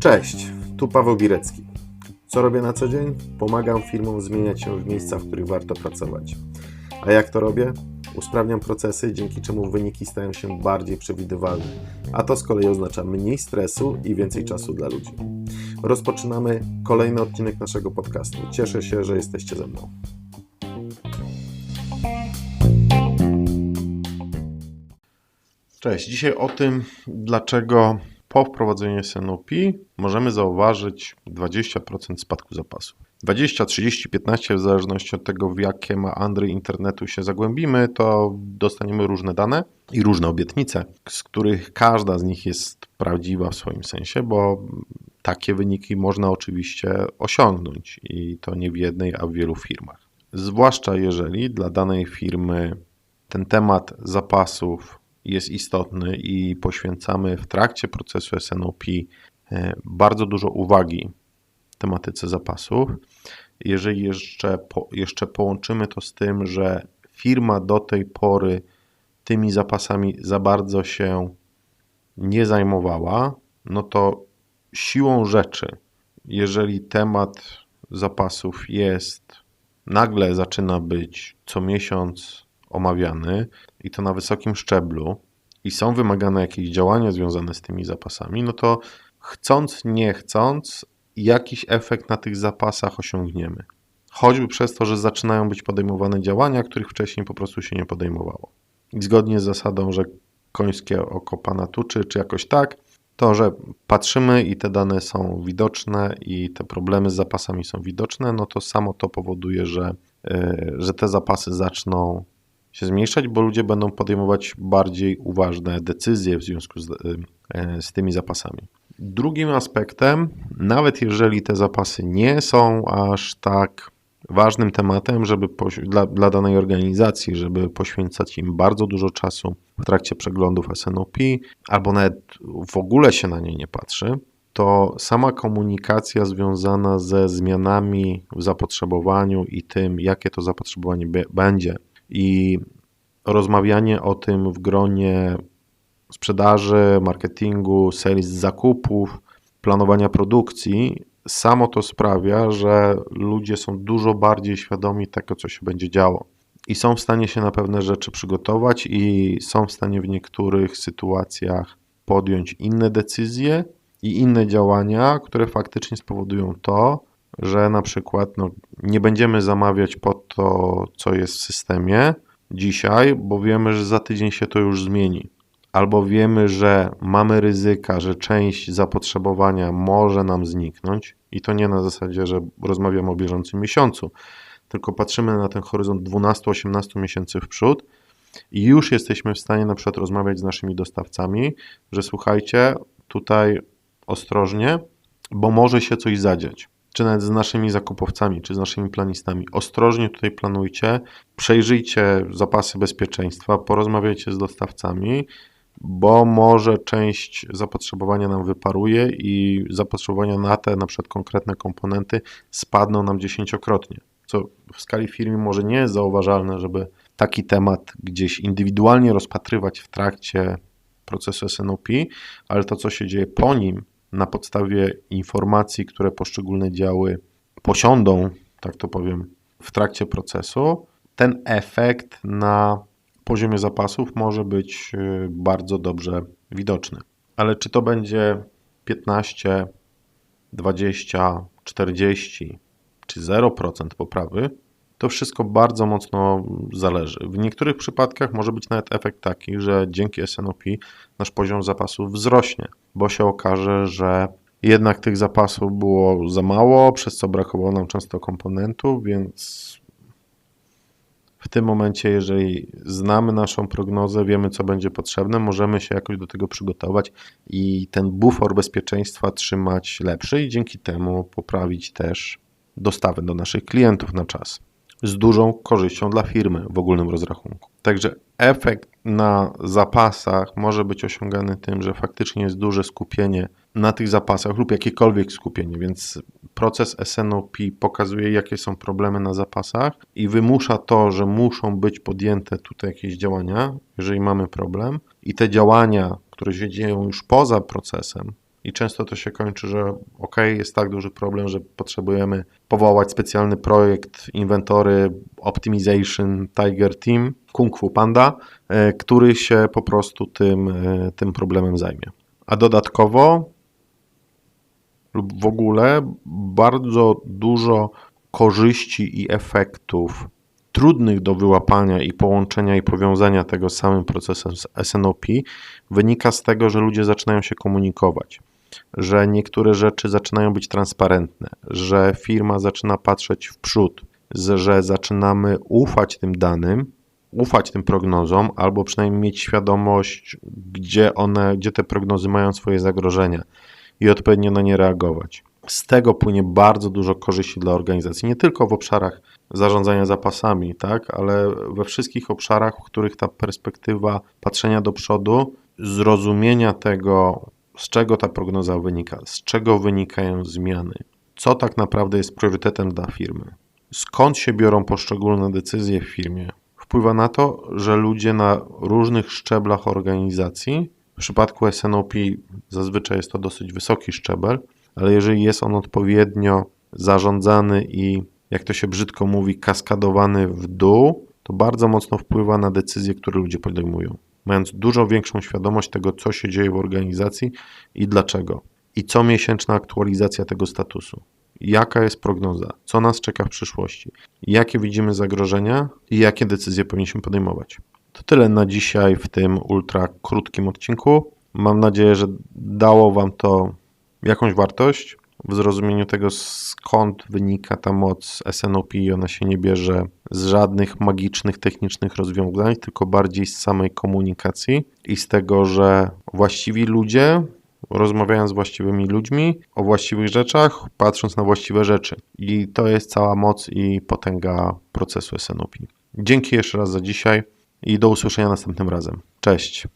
Cześć, tu Paweł Birecki. Co robię na co dzień? Pomagam firmom zmieniać się w miejscach, w których warto pracować. A jak to robię? Usprawniam procesy, dzięki czemu wyniki stają się bardziej przewidywalne, a to z kolei oznacza mniej stresu i więcej czasu dla ludzi. Rozpoczynamy kolejny odcinek naszego podcastu. Cieszę się, że jesteście ze mną. Cześć, dzisiaj o tym, dlaczego po wprowadzeniu SNOP możemy zauważyć 20% spadku zapasu. 20, 30, 15 w zależności od tego, w jakie ma Andry internetu się zagłębimy, to dostaniemy różne dane i różne obietnice, z których każda z nich jest prawdziwa w swoim sensie, bo takie wyniki można oczywiście osiągnąć i to nie w jednej, a w wielu firmach. Zwłaszcza jeżeli dla danej firmy ten temat zapasów jest istotny i poświęcamy w trakcie procesu SNOP e, bardzo dużo uwagi tematyce zapasów. Jeżeli jeszcze, po, jeszcze połączymy to z tym, że firma do tej pory tymi zapasami za bardzo się nie zajmowała, no to siłą rzeczy, jeżeli temat zapasów jest, nagle zaczyna być co miesiąc omawiany i to na wysokim szczeblu i są wymagane jakieś działania związane z tymi zapasami, no to chcąc, nie chcąc, jakiś efekt na tych zapasach osiągniemy. Choćby przez to, że zaczynają być podejmowane działania, których wcześniej po prostu się nie podejmowało. I zgodnie z zasadą, że końskie oko pana tuczy, czy jakoś tak, to, że patrzymy i te dane są widoczne i te problemy z zapasami są widoczne, no to samo to powoduje, że, yy, że te zapasy zaczną się zmniejszać, bo ludzie będą podejmować bardziej uważne decyzje w związku z, yy, z tymi zapasami. Drugim aspektem, nawet jeżeli te zapasy nie są aż tak ważnym tematem, żeby dla, dla danej organizacji, żeby poświęcać im bardzo dużo czasu w trakcie przeglądów SNOP, albo nawet w ogóle się na nie nie patrzy, to sama komunikacja związana ze zmianami w zapotrzebowaniu i tym, jakie to zapotrzebowanie będzie, i rozmawianie o tym w gronie sprzedaży, marketingu, sales, zakupów, planowania produkcji, samo to sprawia, że ludzie są dużo bardziej świadomi tego, co się będzie działo. I są w stanie się na pewne rzeczy przygotować, i są w stanie w niektórych sytuacjach podjąć inne decyzje i inne działania, które faktycznie spowodują to, że na przykład no, nie będziemy zamawiać po to, co jest w systemie dzisiaj, bo wiemy, że za tydzień się to już zmieni albo wiemy, że mamy ryzyka, że część zapotrzebowania może nam zniknąć, i to nie na zasadzie, że rozmawiamy o bieżącym miesiącu, tylko patrzymy na ten horyzont 12-18 miesięcy w przód i już jesteśmy w stanie na przykład rozmawiać z naszymi dostawcami, że słuchajcie, tutaj ostrożnie, bo może się coś zadziać. Czy nawet z naszymi zakupowcami, czy z naszymi planistami. Ostrożnie tutaj planujcie, przejrzyjcie zapasy bezpieczeństwa, porozmawiajcie z dostawcami, bo może część zapotrzebowania nam wyparuje i zapotrzebowania na te na przykład konkretne komponenty spadną nam dziesięciokrotnie, co w skali firmy może nie jest zauważalne, żeby taki temat gdzieś indywidualnie rozpatrywać w trakcie procesu SNOP, ale to, co się dzieje po nim, na podstawie informacji, które poszczególne działy posiądą, tak to powiem, w trakcie procesu, ten efekt na poziomie zapasów może być y, bardzo dobrze widoczny. Ale czy to będzie 15, 20, 40 czy 0% poprawy, to wszystko bardzo mocno zależy. W niektórych przypadkach może być nawet efekt taki, że dzięki SNOP nasz poziom zapasów wzrośnie, bo się okaże, że jednak tych zapasów było za mało, przez co brakowało nam często komponentów, więc w tym momencie, jeżeli znamy naszą prognozę, wiemy co będzie potrzebne, możemy się jakoś do tego przygotować i ten bufor bezpieczeństwa trzymać lepszy i dzięki temu poprawić też dostawy do naszych klientów na czas. Z dużą korzyścią dla firmy w ogólnym rozrachunku. Także efekt na zapasach może być osiągany tym, że faktycznie jest duże skupienie na tych zapasach lub jakiekolwiek skupienie, więc proces SNOP pokazuje, jakie są problemy na zapasach i wymusza to, że muszą być podjęte tutaj jakieś działania, jeżeli mamy problem, i te działania, które się dzieją już poza procesem, i często to się kończy, że ok, jest tak duży problem, że potrzebujemy powołać specjalny projekt inwentory Optimization Tiger Team Kung Fu Panda, e, który się po prostu tym, e, tym problemem zajmie. A dodatkowo lub w ogóle bardzo dużo korzyści i efektów trudnych do wyłapania i połączenia i powiązania tego z samym procesem z SNOP wynika z tego, że ludzie zaczynają się komunikować, że niektóre rzeczy zaczynają być transparentne, że firma zaczyna patrzeć w przód, że zaczynamy ufać tym danym, ufać tym prognozom, albo przynajmniej mieć świadomość, gdzie one, gdzie te prognozy mają swoje zagrożenia i odpowiednio na nie reagować. Z tego płynie bardzo dużo korzyści dla organizacji, nie tylko w obszarach zarządzania zapasami, tak, ale we wszystkich obszarach, w których ta perspektywa patrzenia do przodu, zrozumienia tego, z czego ta prognoza wynika, z czego wynikają zmiany, co tak naprawdę jest priorytetem dla firmy, skąd się biorą poszczególne decyzje w firmie, wpływa na to, że ludzie na różnych szczeblach organizacji, w przypadku SNOP zazwyczaj jest to dosyć wysoki szczebel, ale jeżeli jest on odpowiednio zarządzany i, jak to się brzydko mówi, kaskadowany w dół, to bardzo mocno wpływa na decyzje, które ludzie podejmują. Mając dużo większą świadomość tego, co się dzieje w organizacji i dlaczego. I co miesięczna aktualizacja tego statusu. Jaka jest prognoza? Co nas czeka w przyszłości? Jakie widzimy zagrożenia i jakie decyzje powinniśmy podejmować? To tyle na dzisiaj w tym ultra krótkim odcinku. Mam nadzieję, że dało Wam to jakąś wartość w zrozumieniu tego, skąd wynika ta moc SNOP ona się nie bierze z żadnych magicznych, technicznych rozwiązań, tylko bardziej z samej komunikacji i z tego, że właściwi ludzie rozmawiają z właściwymi ludźmi o właściwych rzeczach, patrząc na właściwe rzeczy. I to jest cała moc i potęga procesu SNOP. Dzięki jeszcze raz za dzisiaj i do usłyszenia następnym razem. Cześć.